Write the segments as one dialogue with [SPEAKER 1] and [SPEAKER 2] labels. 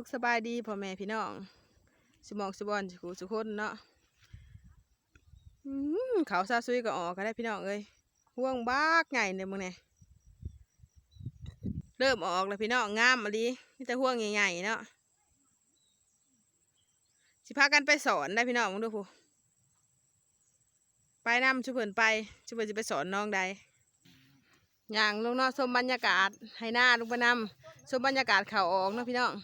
[SPEAKER 1] สุขสบายดีพ่อแม่พี่น้องสมองสบอนสุขสุขคนเนาะหือเขาวซาซุยก็ออกก็ได้พี่น้องเอ้ยห่วงบากใหญ่เนี่ยมึงเนี่ยเริ่มออกแล้วพี่น้องงามมาดีมีแต่ห่วงใหญ่ๆเนาะสิพากันไปสอนได้พี่น้องมึงดูผู้ไปนำชุบเพิ่นไปชุบเพิ่นจะไปสอนน้องใดอย่างลงนาะชมบรรยากาศให้หน้าลงไปนำชมบรรยากาศเขาออกเนาะพี่น้อง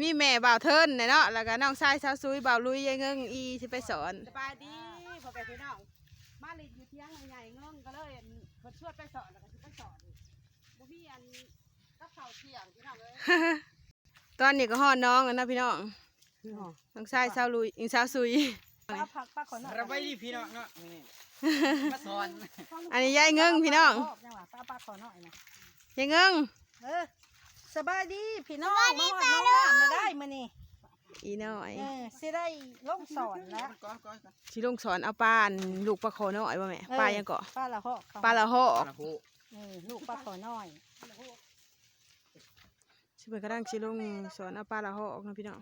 [SPEAKER 1] มีแม่บ่าวเทินเนี่ยเนาะแล้วก็น้องชายสาวซุยบ่าวลุยยายเงิงอีที่ไปสอน
[SPEAKER 2] สบายดีพอไปพี่น้องมาเลยอยู่เที่ยงใหญ่ๆเงิงก็เลยเพิ่นชวนไปสอนแล้วก็สิไปสอนบ่มีอันกับข้าวเที่ยงพี่น้องเอ้ย
[SPEAKER 1] ตอนนี้ก็ฮอดน้องแล้วนะพี่น้องน้องชายสาวลุยอิงสาวซุย
[SPEAKER 2] ป้าผักป้าขอหน่อย
[SPEAKER 3] เราไปดีพี่น้องเนาะนี่มาสอน
[SPEAKER 1] อันนี้ยายเงิงพี่น้อง
[SPEAKER 2] จังหวะป้าป้าขอหน่อยนะ
[SPEAKER 1] ยายเงิง
[SPEAKER 2] เออ สบายดีพี่น้องมาฮอดน้องน้ำน่ะได้มื้อนี้
[SPEAKER 1] อีน้อย
[SPEAKER 2] เออสิได้ลงสอนแล้ว
[SPEAKER 3] ก้อนก้อนก้อน
[SPEAKER 1] สิลงสอนเอาปลาอันลูกปลาคอน้อยว่าแม่ปลายังเกาะ
[SPEAKER 2] ป้าละฮอก
[SPEAKER 1] ปลาละหอก
[SPEAKER 3] โอ้โห
[SPEAKER 2] เออลูกป้าขอน้อย
[SPEAKER 1] สิเพิ่นกำลังสิลงสอนเอาปลาละหอกนะพี่น้อง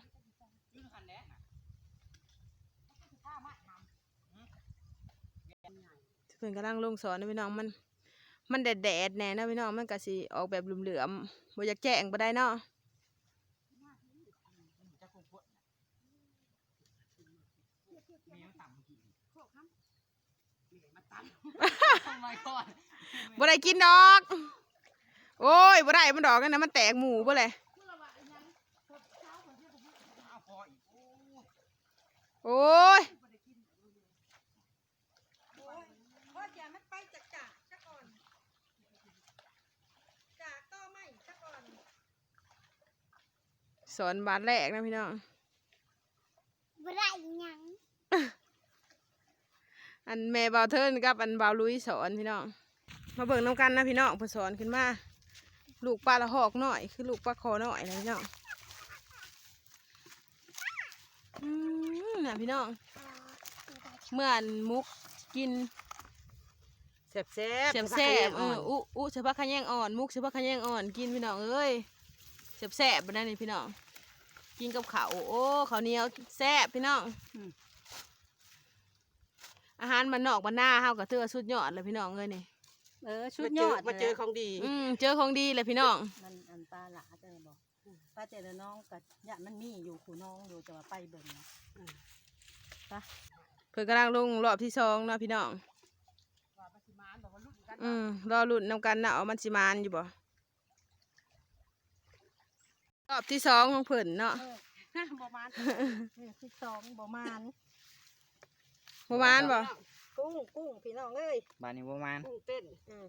[SPEAKER 1] สิเพิ่นกำลังลงสอนนะพี่น้องมัน มันแดดแดดๆแน่นะพี่น้องมันก็สิออกแบบเหลือมๆบ่อยากแจ้งบ่ได้เนาะ
[SPEAKER 3] ทำไมก่อน
[SPEAKER 1] บ่ได้กินดอก โอ้ยบ่ได้มันดอกนั่นนะมันแตกหมูบ่เลย
[SPEAKER 3] เอาพออีกโอ้
[SPEAKER 1] โอ้ย
[SPEAKER 2] พ่อจะมันไปจากจากจักก่อนจากต่อไม่จักก่อน
[SPEAKER 1] สอนบาทแรกนะพี่น้อง
[SPEAKER 4] บ่ได้หยัง
[SPEAKER 1] อันแม่บ่าวเทิร์นกับอันบ่าวลุยสอนพี่น้องมาเบิ่งน้ำกันนะพี่น้องเพิ่นสอนขึ้นมาลูกปลาละหอกหน่อย คือลูกปลาคอหน่อยนะพี่น้องอืมน่ะพี่น้องเมื่ออันมุกกิน
[SPEAKER 2] แซ่บแซ่
[SPEAKER 1] แซ่บแซ่บๆเอออุอุเฉพาะขะแยงอ่อนมุกเฉพาะขะแยงอ่อนกินพี่น้องเอ้ยแซ่บแซ่บๆบนนั้นนี่พี่น้อง กินกับข้าวโอ้ข้าวเหนียวแซ่บพี่น้องอาหารมันนอกมันหน้าเฮาก็เตือสุดยอดเลยพี่น้องเอ้ยนี่
[SPEAKER 2] เออชุดยอด
[SPEAKER 3] มาเจอของดี
[SPEAKER 1] อืมเจอของดีเลยพี่น้อง
[SPEAKER 2] มันอันปลาหลาเจอบอกป้าเจอน้องกับยะมันมีอยู่คูน้องอยู่จะว่าไปเบิ่งนะ
[SPEAKER 1] เพิ่นกำลังลงรอบที่สองเนาะพี่น้อง
[SPEAKER 2] ว่าปฏิมานบอกว่าลูกกัน
[SPEAKER 1] อืมรอลุ่นนำกันนะเอามันสิมานอยู่บ่ รอบที่สองของเพิ่นเนาะ
[SPEAKER 2] บ่มานนี่ที่สองบ่มาน
[SPEAKER 1] บ่มานบ่
[SPEAKER 2] กุ้งกุ้งพี่น้องเอ้ย
[SPEAKER 3] บ้านนี้ประมาณ
[SPEAKER 2] กุ้งเต้นอืม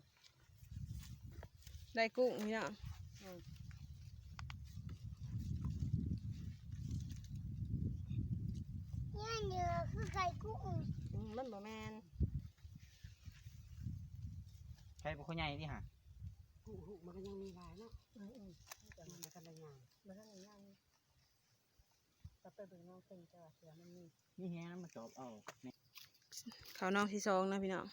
[SPEAKER 1] ได้กุ้งพี่น้อง
[SPEAKER 4] เนี่ยเนื้อคือไข่กุ้ง
[SPEAKER 2] อืมมันบ่แมน
[SPEAKER 3] ใช่พวกใหญ่ที่หา
[SPEAKER 2] กุ้งลูกมันก็ยังมีหลายเนาะอืมอืมมันก็ได้ยาง มันก็ได้ยางก็ไปเบิ่งน้องเพิ่นจะว่าเสือมันมี
[SPEAKER 3] นี่แฮงมาจอบเอานี่
[SPEAKER 1] เขานอกที่สองนะพี่น้อง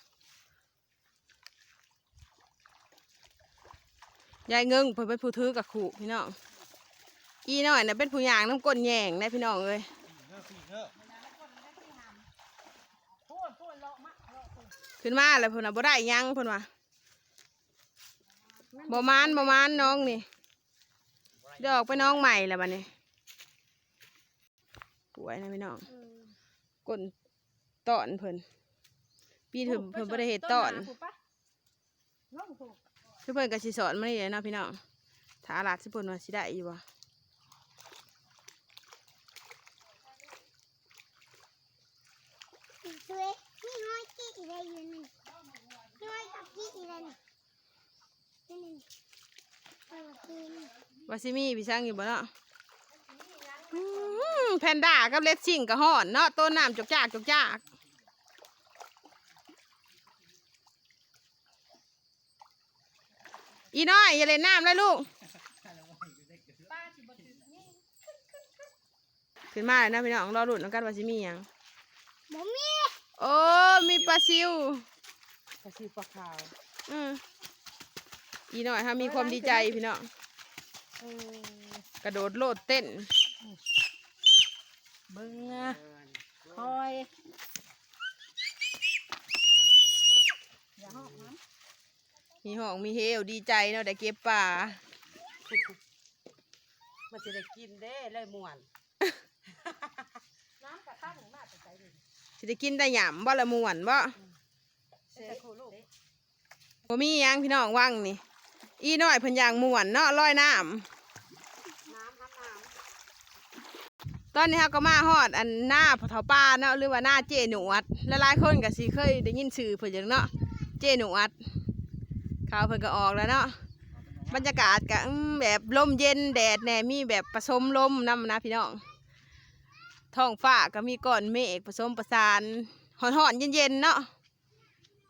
[SPEAKER 1] ยายเงิงเพิ่นเป็นผู้ถือกับขู่พี่น้องอีน้อยน่ะเป็นผู้ย่างน้ำก้นแยงนะพี่น้องเอ้ย
[SPEAKER 3] เด้อพี่เด้อ
[SPEAKER 2] พูดพูดเลาะมะเลาะพูด
[SPEAKER 1] ขึ้นมาแล้วเพิ่นน่ะบ่ได้หยังเพิ่นว่าบ่มานบ่มานน้องนี่ ดอกไปน้องใหม่แล้วบัดนี้ป่วยนะพี่น้องก้นตอนเพิ่นปีถึงเพิ่นบ่ได้เฮ็ดตอน
[SPEAKER 2] ถูกปะน้องถูก
[SPEAKER 1] คือเพิ่นก็สิสอนมานี่แหละเนาะพี่น้องถ้าอาลาดสิเพิ่นว่าสิได้อยู่บ่
[SPEAKER 4] สวยนี่ห้อยกี้อะไรอยู่นี่ห้อยกับกี้อะไรนี่นี่นี่เอามากิน
[SPEAKER 1] ว่าสิมีพี่ช่างอยู่บ่เนาะอืมแพนด้ากับเลดซิ่งก็ฮ้อนเนาะต้นน้ำจกจากจกจากอีน้อยอย่าเล่นน้ำเลยลูกขึ้นมาแล้วนะพี่น้องรอหลุดน้ำกันว่าสิมีหยัง
[SPEAKER 4] บ่มี
[SPEAKER 1] โอ้มีปลาซิว
[SPEAKER 2] กระซิบปลาขาว
[SPEAKER 1] อืมอีน้อยฮะมีความดีใจพี่น้อง
[SPEAKER 2] เออ ก
[SPEAKER 1] ระโดดโลดเต้น
[SPEAKER 2] เบิ่งอะคอยอย่าหอกนะ
[SPEAKER 1] มีห้องมีเฮวดีใจเนาะได้เก็บป่า
[SPEAKER 2] มันจะได้กินเด้เลยม่วน น้ำกระตั้งมาแต่ใจดิ
[SPEAKER 1] สิได้กินได้หยำบ่ละม่วนบ่
[SPEAKER 2] เสียครูลูก
[SPEAKER 1] บ่มีหยังพี่น้องว่างนี่ อีน้อยเพิ่นย่างม่วนเนาะลอยน้ำ
[SPEAKER 2] น้ำน้ำน้
[SPEAKER 1] ตอนนี้เราก็มาฮอดอันหน้าเถาป้าเนาะหรือว่าหน้าเจหนวดหลายๆคนก็สิเคยได้ยินชื่อเพิ่นอยู่เนาะเจหนวดข่าวเพิ่นก็ออกแล้วเนาะบรรยากาศก็แบบลมเย็นแดดแหน่มีแบบผสมลมนํนะพี่น้องท้องฟ้าก็มีก้อนเมฆผสมประสานฮ้อนๆเย็นๆเนาะ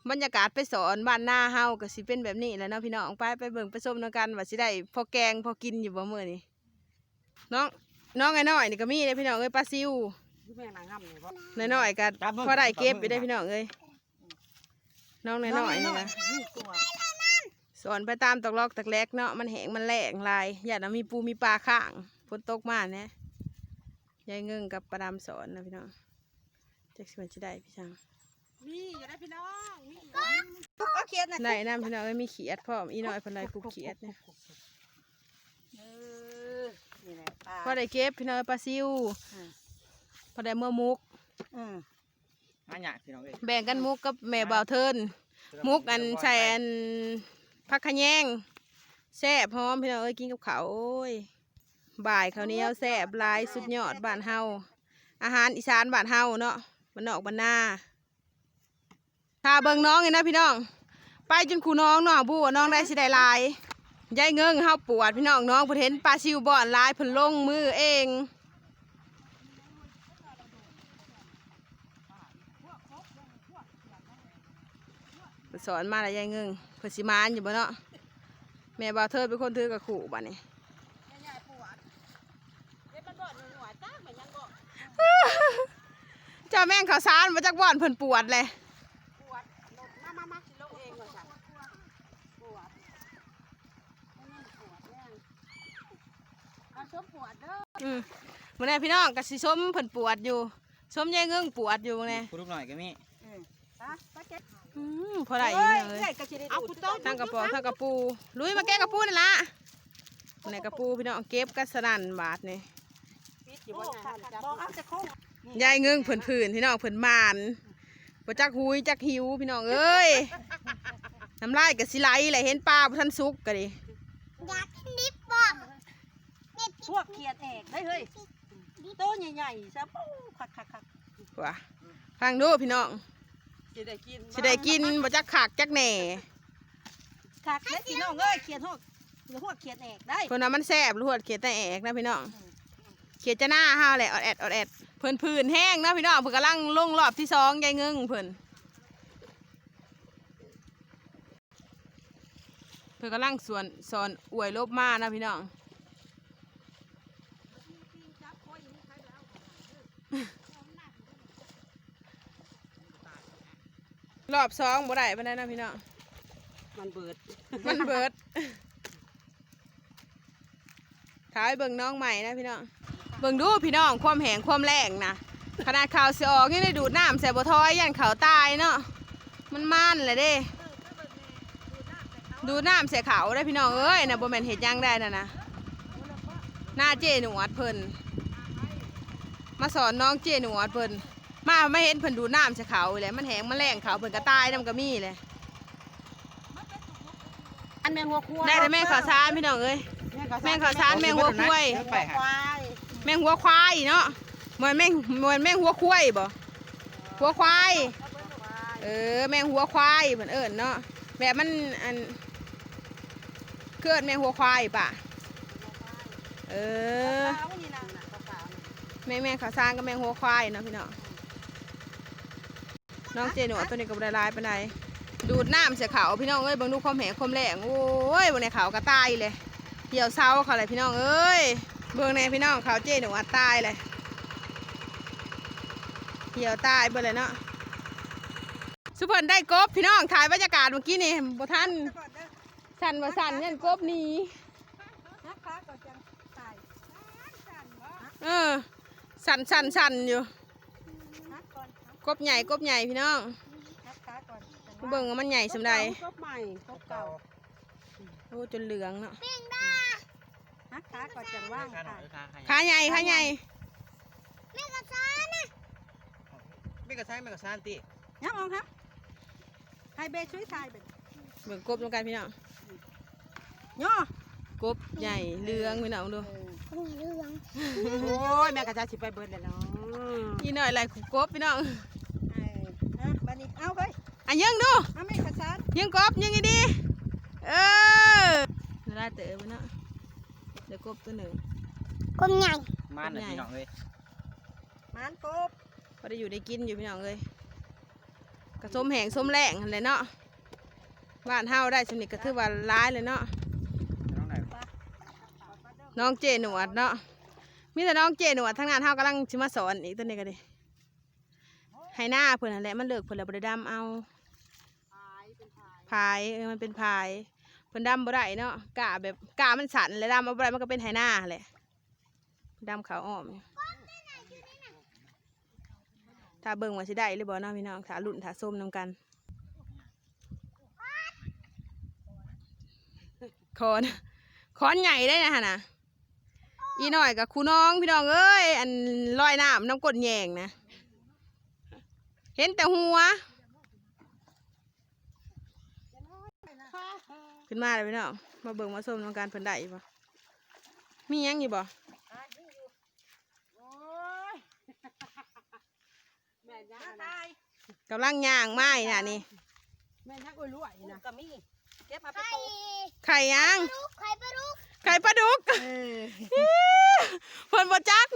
[SPEAKER 1] บรรยากาศไปสอนบ้านหน้าเฮาก็สิเป็นแบบนี้แหล้วเนาะพี่น้องไปไปเบิ่งไปชมนำกันว่าสิได้พอแกงพอกินอยู่บ่มื้อนี้น้องน้องไอ้น้อยนี่ก็มีเลยพี่น้องเอ้ยปลาซิวำ
[SPEAKER 2] ที่แม่นางงำเนี่ยบ่
[SPEAKER 1] น้อยๆก็พอได้เก็บไปได้พี่น้องเอ้ยน้องน้อยๆนี่นะ
[SPEAKER 2] นี่ตัว
[SPEAKER 1] สอนไปตามตอกลอกตอกแลกเนาะมันแหงมันแหลงลายอย่านะมีปูมีปลาข้างฝนตกมาเนี่ยยายเงิงกับประดามสอนนะพี่น้องจักสิมันจะได้พี่ช่าง
[SPEAKER 2] มีอยู่ได้พี่น้องมีอยู่ก็เขียนนะ
[SPEAKER 1] ได้น้ำพี่น้องเอ้ยมีเขียดพร้อมอีน้อยเพนไรกูเขียดเนี่ย
[SPEAKER 2] เออนี่แหละปลา
[SPEAKER 1] พอได้เก็บพี่น้องเอ้ยปลาซิว
[SPEAKER 2] อืม
[SPEAKER 1] พอได้เมื่อมุก
[SPEAKER 2] อืม
[SPEAKER 3] มาหยาพี่น้องเอ้ย
[SPEAKER 1] แบ่งกันมุกกับแม่บ่าวเทินมุกอันใส่อันผักขะแยงแซ่บหอมพี่น้องเอ้ยกินกับข้าวโอ้ยบ่ายข้าวเหนียวแซ่บหลายสุดยอดบ้านเฮาอาหารอีสานบ้านเฮาเนาะบ้านนอกบ้านนา ถ้าเบิ่งน้องนี่นะพี่น้อง ไปจนคูน้องน้องบูว่าน้องได้สิได้ลายยายเงิงเฮาปวดพี่น้องน้องเพิ่นเห็นปลาซิวบ่อนลายเพิ่นลงมือเองสอนมาแล้วยายเงิงเพิ่นสิมานอยู่บ่เนาะแม่บ่าวเทิดเป็นคนถือกับขู่บัดนี้
[SPEAKER 2] ใหญ่ๆปวดเด็ดมันบ่อนหน่วยๆจ้าเหมือนยังบ่
[SPEAKER 1] เจ้าแม่งข้าวสารมาจากบ่อนเพิ่นปวดเลย
[SPEAKER 2] ปวดลงมามามาสิลงเองว่าจ้ะปวดไม่นั่นปวดแน่ มาชมปวดเด้อ
[SPEAKER 1] อืมมื้อนี้พี่น้องก็สิชมเพิ่นปวดอยู่ชมยายเงิงปวดอยู่มื้อนี้
[SPEAKER 3] ผู้ลูกหน่อยก็มี
[SPEAKER 2] อืมจ้ะป้าเจ๊
[SPEAKER 1] อืมพอได้อยู่เลย
[SPEAKER 2] เอาคุณต้น
[SPEAKER 1] ทั้งกระป๋องทั้งกระปูลุยมาแก้กระปูนั่นละในกระปูพี่น้องเก็บกันสนั่นบาทนี่
[SPEAKER 2] ปิดอยู่บนไหนจ้ะบ่เอาจะคง
[SPEAKER 1] ยายเงิงเพิ่นผื่นพี่น้องเพิ่นมานบ่จักหุยจักหิวพี่น้องเอ้ยน้ำลายก็สิไหลแหละเห็นปลาบ่ทันสุกก็ดิ
[SPEAKER 4] อยากกินดิบบ่เด็ด
[SPEAKER 2] พวกเขียดแอกได้เฮ้ยโตใหญ่ๆซะปูคักคักคัก
[SPEAKER 1] ว่าฟังดูพี่น้อง
[SPEAKER 2] สิได้กิน
[SPEAKER 1] สิได้กินบ่จักขากจักแหน่
[SPEAKER 2] คักเด้อพี่น้องเอ้ยเขียดหอกหรือพวกเขียดแอกได้
[SPEAKER 1] เพิ่นว่ามันแซ่บรวดเขียดแต่แอกนะพี่น้องเขียดจะหน้าเฮาแหละออดแอดออดแอดเพิ่นผื่นแห้งนะพี่น้องเพิ่นกำลังลงรอบที่สองยายเงิงเพิ่นเพิ่นกำลังสวนสอนอวยลบมานะพี่น้อง รอบสองบ่ได้ปานใดนะพี่น้อง
[SPEAKER 2] มันเบิด
[SPEAKER 1] มันเบิดถ่ายเบิ่งน้องใหม่นะพี่น้อง เบิ่งดูพี่น้องความแหงความแรงนะขนาดข่าวเสียออกยังได้ดูดน้ำใส่บ่ทอยยันเขาตายเนาะ มันมันเลยเด้ ดูดน้ำใส่เขาได้พี่น้องเอ้ยนะบ่แม่นเฮ็ดหยังได้นะนะ หน้าเจหนวดเพิ่น มาสอนน้องเจหนวดเพิ่นมาไม่เห็นเพิ่นดูดน้ำใส่เขาเลยมันแหงมันแรงเขาเพิ่นก็ตายนำก็มีเลย
[SPEAKER 2] อันแมงหัวควาย
[SPEAKER 1] ได้แต่แม่ข่าวสารพี่น้องเอ้ยแม่งข้าวสารแม่งหัวกล้วย
[SPEAKER 3] ไปหา
[SPEAKER 2] ควาย
[SPEAKER 1] แมงหัวควายเนาะเหมือนแมงเหมือนแมงหัวควายบ่หัวควายเออแมงหัวควายเหมือนเอิญเนาะแบบมันอันเกิดแมงหัวควายป่ะเออ แม่แม่ขาซางก็แมงหัวควายเนาะพี่น้องน้องเจหนูตัวนี้กับลายลายไปไหนดูดน้ำเสียขาพี่น้องเอ้ยบางดูความแหงความแรงโอ้ยบางในขาวก็ตายเลยเหี่ยวเศร้าเขาอะไรพี่น้องเอ้ยเบื้องในพี่น้องขาวเจหนูตายเลยเหี่ยวตายไปเลยเนาะสุพรรณได้กบพี่น้องถ่ายบรรยากาศเมื่อกี้นี่บท่า
[SPEAKER 2] น
[SPEAKER 1] สั่นบะสั่นี่ยกบนี้
[SPEAKER 2] เออ
[SPEAKER 1] สั่นสั่นสั่นอยู่
[SPEAKER 2] ฮักก่อนฮัก
[SPEAKER 1] กบใหญ่กบใหญ่พี่น้อง
[SPEAKER 2] ฮักขาก่อน
[SPEAKER 1] เบิ่งว่ามันใหญ่สำใด
[SPEAKER 2] กบใหม่กบเก่า
[SPEAKER 1] โอ้จนเหลืองเนาะ
[SPEAKER 2] ฮักขาก่อนจังว่าง
[SPEAKER 3] ขาหน่
[SPEAKER 2] ค่ะ
[SPEAKER 3] อยขา
[SPEAKER 1] ขาใหญ่ขาใหญ่
[SPEAKER 4] แม่กระซ้อนนะ
[SPEAKER 3] ไม่กระซ้ายไม่กระซ้านตี
[SPEAKER 2] ยับออกครับให้เบช่วยทายเป็น
[SPEAKER 1] เบิ่งกบตรงกันพี่น้อง
[SPEAKER 2] ย่อก
[SPEAKER 1] บใหญ่เหลืองพี่น้องดู
[SPEAKER 4] คน เหลือง
[SPEAKER 2] โอ้ยแม่กระจาสิไปเบิดเลยเนาะ
[SPEAKER 1] อีหน่อยไหลกบพี่น้อง
[SPEAKER 2] เอออะบัดนี้เอาไป
[SPEAKER 1] อะยิงดู
[SPEAKER 2] เอาแม่กระซาน
[SPEAKER 1] ยิงกบยิงอีดีเออน่าเต๋อพี่น้องเดี๋ยวกบตัวหนึ่ง
[SPEAKER 4] กลมใหญ่
[SPEAKER 3] มันนะพี่น้องเลย
[SPEAKER 2] หมานกบ
[SPEAKER 1] พอได้อยู่ได้กินอยู่พี่น้องเลยกระส้มแห้งส้มแรงอะไรเนาะบ้านเฮาได้สนิทก็ถือว่าร้ายเลยเนาะ
[SPEAKER 3] น้องไหน
[SPEAKER 1] น้องเจหนวดเนาะมีแต่น้องเจหนวดทั้งนั้นเฮากำลังสิมาสอนอีกตัวนี้ก็ดิให้หน้าเพิ่นนั่นแหละมันเลิกเพิ่นแล้วบดดำเอา
[SPEAKER 2] พายเป็นพา
[SPEAKER 1] พายเออมันเป็นพายเพิ่นดำบ่ได้เนาะกะแบบกะมันสันเลยดำเอาบ่ได้มันก็เป็นไหหน้าแหละดำขาวอ้อมถ้าเบิ่งว่าสิได้หรือบ่เนาะพี่น้องถ้าลุ่นถ้าส้มนํกันคอนคอนใหญ่ได้นะฮะนะ อีหน่อยกับครูน้องพี่น้องเอ้ย อันลอยน้ำน้ำกดแยงนะ เห็นแต่หัว ขึ้นมาเลยพี่น้อง มาเบิ่งมาส้มน้องการเพิ่นได้อีกบ่มีหยังอยู่บ่
[SPEAKER 2] โอ้ยแม่ยักษ์ตาย
[SPEAKER 1] กำลังย่างไม้น่ะนี่
[SPEAKER 2] แม่ยักษ์อุ้ยรวยนะก็มีเก็บมาไป
[SPEAKER 4] ไข่
[SPEAKER 2] โต
[SPEAKER 1] ไข่ย่าง
[SPEAKER 4] ลูกไข่ปลาลูก
[SPEAKER 1] ไข่ปลาดุก
[SPEAKER 2] เออ
[SPEAKER 1] เพิ่นบ่จัก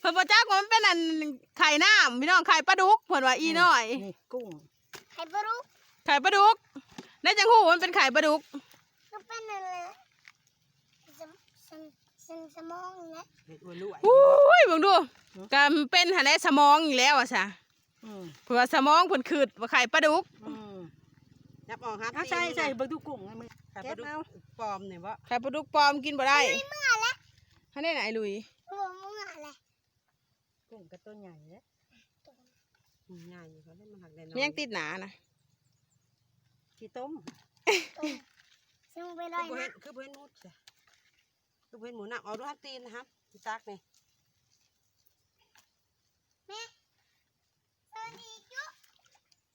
[SPEAKER 1] เพิ่นบ่จักว่ามันเป็นอันไข่น้ำพี่น้องไข่ปลาดุกเพิ่นว่าอีน้อย
[SPEAKER 2] นี่กุ้ง
[SPEAKER 4] ไข่ปลาลูก
[SPEAKER 1] ไข่ปลาดุกได้จังหูมันเป็นไข่ปลาดุก
[SPEAKER 4] ก็เป็นอะไรสมสมสมสมองนี่แหละ
[SPEAKER 2] เด็กอุ้ยรวย
[SPEAKER 1] อุ้ยเบิ่งดูก็เป็นหันแหละสมองอีกแล้วอะซะ
[SPEAKER 2] อืม
[SPEAKER 1] เพิ่นว่าสมองเพิ่นคืดว่าไข่ปลาดุก
[SPEAKER 2] อืมยับออกครับใช่ใช่เบิ่งดูกุ้งไงมึง เก็บเอาปลอมเนี่ยวะ
[SPEAKER 1] ไข่ปลาดุกปลอมกินบ่ได้
[SPEAKER 4] เมื่อแล้ว
[SPEAKER 1] ให้ได้ไหนลุย
[SPEAKER 4] หัวมึงอะไร
[SPEAKER 2] กุ้งกระต้นใหญ่เลยใหญ่เขาได้มาหักแน่นอน
[SPEAKER 1] มันยังติดหนานะ
[SPEAKER 2] ขี้ต้ม
[SPEAKER 4] ซึ่งไปล
[SPEAKER 2] คือ
[SPEAKER 4] อย
[SPEAKER 2] บ่เห็
[SPEAKER 4] นะ
[SPEAKER 2] นคือบ่เห็นหมูจ้ะคือบ่เห็นหมูหนักเอาดูฮักตีนนะครับพี่ตักนี่
[SPEAKER 4] สวัสดีจุ๊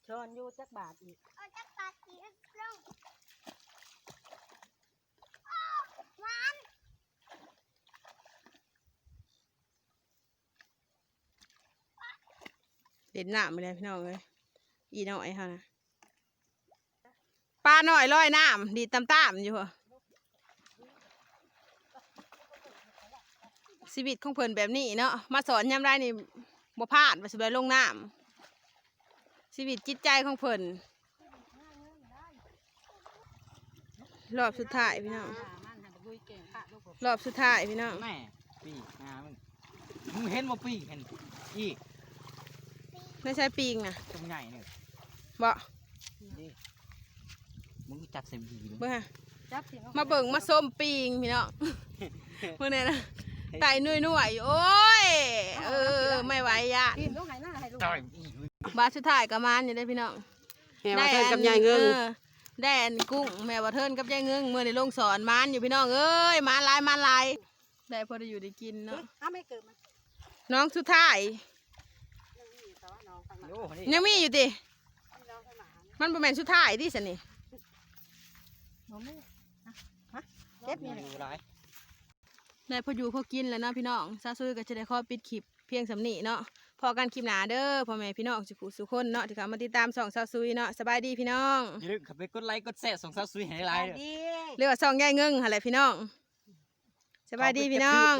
[SPEAKER 2] ช้อนอยู่จักบาทอีก
[SPEAKER 4] เอาจักรปาตีลงอ้าวหวาน
[SPEAKER 1] เด็ดหน้าไปเลยพี่น้องเลยอีน้อยเขานะปลาหน่อยลอยน้ำดีตามตามๆอยู่ชีวิตของเพิ่นแบบนี้เนาะมาสอนยามได้นี่บ่พลาดว่าสิไปลงน้ำชีวิตจิตใจของเพิ่นรอบสุดท้ายพี่น้องรอบสุดท้ายพี่น้อง
[SPEAKER 3] แม่ปีงามึงมึงเห็นบ่ปีเห็นอี
[SPEAKER 1] ไม่ใช่ปิงนะ
[SPEAKER 3] ตรงใหญ่เนี่ย
[SPEAKER 1] บ่
[SPEAKER 3] ดิมึงจับเสียมดีมึง
[SPEAKER 1] เบิ่งฮะ
[SPEAKER 2] จับสิ
[SPEAKER 1] มาเบิ่งมาส้มปิงพี่น้องเมื่อนี้นะไก่นุ่ยนุ่ยๆโอ้ยเออไม่ไหวยะ
[SPEAKER 2] กินลูกไหนหน้าให้ลูก
[SPEAKER 3] ต่อยอีก
[SPEAKER 1] บาทสุดท้ายก็มานอยู่ได้อพี่น้อง
[SPEAKER 2] แม่ว่าเธอกับยายเงิง
[SPEAKER 1] ออได้อันกุ้งแม่ว่าเทินกับยายเงิงเมื่อในลงสอนมานอยู่พี่น้องเอ้ยมานหลายมานหลายได้พอได้อยู่ได้กินเนาะ
[SPEAKER 2] อ้าไม่เกิดมัน
[SPEAKER 1] น้องสุดท้าย
[SPEAKER 2] แต่ว่าน้ องข้างหลัง
[SPEAKER 3] โอ้นี่
[SPEAKER 1] ยังมีอยู่ติ
[SPEAKER 2] น้องข้างหลัง
[SPEAKER 1] มันบ่แม่นสุดท้ายดิสันนี่
[SPEAKER 2] น้องไม่ฮะเก็บ
[SPEAKER 3] มี
[SPEAKER 2] นี่
[SPEAKER 3] อยู่หลาย
[SPEAKER 1] ได้พออยู่พอกินแล้วเนาะพี่น้องซาซุยก็จะได้ขอปิดคลิปเพียงสำนีเนาะพอกันคลิปหนาเด้อพ่อแม่พี่น้องสุขุสุขคนเนาะที่เขามาติดตามส่องซาซุยเนาะสบายดีพี่น้อง
[SPEAKER 3] อย่าลืมเข้าไปกดไลค์กดแชร์ส่งสาวสวยให้หลายๆเด้อ
[SPEAKER 2] ดี
[SPEAKER 1] เรียกว่าซองยายเงิงหั่นแหละพี่น้องสบายดีพี่น้อง